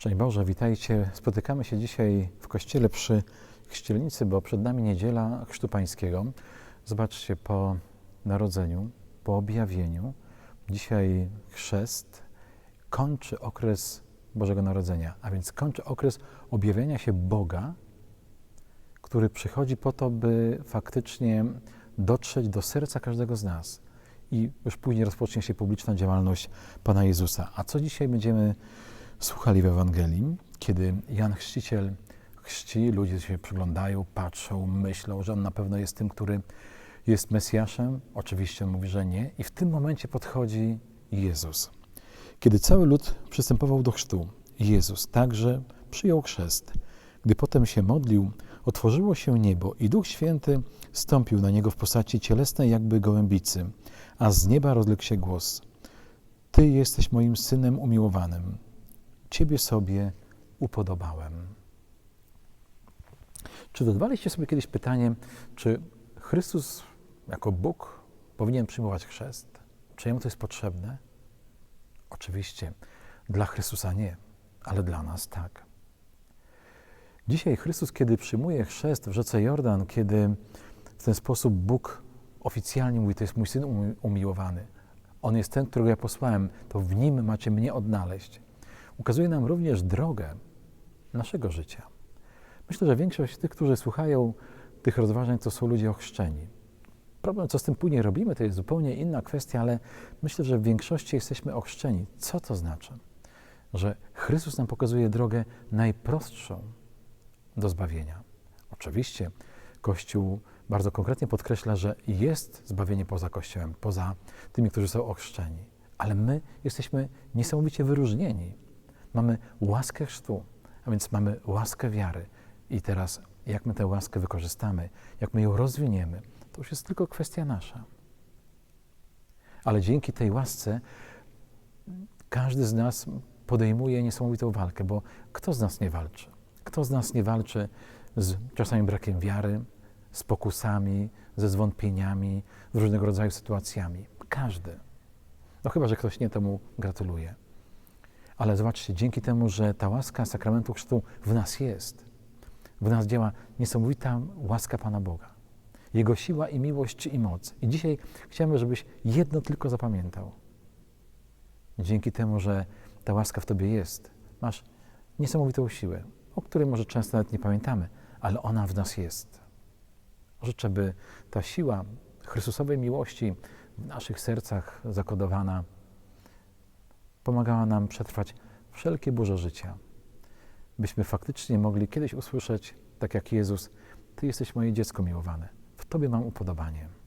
Szczęść Boże, witajcie. Spotykamy się dzisiaj w kościele przy chrzcielnicy, bo przed nami niedziela Chrztu Pańskiego. Zobaczcie, po narodzeniu, po objawieniu, dzisiaj chrzest kończy okres Bożego Narodzenia, a więc kończy okres objawiania się Boga, który przychodzi po to, by faktycznie dotrzeć do serca każdego z nas. I już później rozpocznie się publiczna działalność Pana Jezusa. A co dzisiaj będziemy słuchali w Ewangelii, kiedy Jan Chrzciciel chrzci, ludzie się przyglądają, patrzą, myślą, że on na pewno jest tym, który jest Mesjaszem. Oczywiście mówi, że nie. I w tym momencie podchodzi Jezus. Kiedy cały lud przystępował do chrztu, Jezus także przyjął chrzest. Gdy potem się modlił, otworzyło się niebo i Duch Święty stąpił na niego w postaci cielesnej jakby gołębicy, a z nieba rozległ się głos. Ty jesteś moim synem umiłowanym. Ciebie sobie upodobałem. Czy zadawaliście sobie kiedyś pytanie, czy Chrystus jako Bóg powinien przyjmować chrzest? Czy jemu to jest potrzebne? Oczywiście, dla Chrystusa nie, ale dla nas tak. Dzisiaj Chrystus, kiedy przyjmuje chrzest w rzece Jordan, kiedy w ten sposób Bóg oficjalnie mówi, to jest mój syn umiłowany, on jest ten, którego ja posłałem, to w nim macie mnie odnaleźć. Ukazuje nam również drogę naszego życia. Myślę, że większość tych, którzy słuchają tych rozważań, to są ludzie ochrzczeni. Problem, co z tym później robimy, to jest zupełnie inna kwestia, ale myślę, że w większości jesteśmy ochrzczeni. Co to znaczy? Że Chrystus nam pokazuje drogę najprostszą do zbawienia. Oczywiście Kościół bardzo konkretnie podkreśla, że jest zbawienie poza Kościołem, poza tymi, którzy są ochrzczeni. Ale my jesteśmy niesamowicie wyróżnieni. Mamy łaskę chrztu, a więc mamy łaskę wiary. I teraz, jak my tę łaskę wykorzystamy, jak my ją rozwiniemy, to już jest tylko kwestia nasza. Ale dzięki tej łasce każdy z nas podejmuje niesamowitą walkę, bo kto z nas nie walczy? Kto z nas nie walczy z czasami brakiem wiary, z pokusami, ze zwątpieniami, z różnego rodzaju sytuacjami? Każdy. No chyba, że ktoś nie temu gratuluje. Ale zobaczcie, dzięki temu, że ta łaska sakramentu chrztu w nas jest, w nas działa niesamowita łaska Pana Boga. Jego siła i miłość i moc. I dzisiaj chciałbym, żebyś jedno tylko zapamiętał. Dzięki temu, że ta łaska w Tobie jest, masz niesamowitą siłę, o której może często nawet nie pamiętamy, ale ona w nas jest. Życzę, by ta siła Chrystusowej miłości w naszych sercach zakodowana pomagała nam przetrwać wszelkie burze życia, byśmy faktycznie mogli kiedyś usłyszeć, tak jak Jezus, Ty jesteś moje dziecko miłowane, w Tobie mam upodobanie.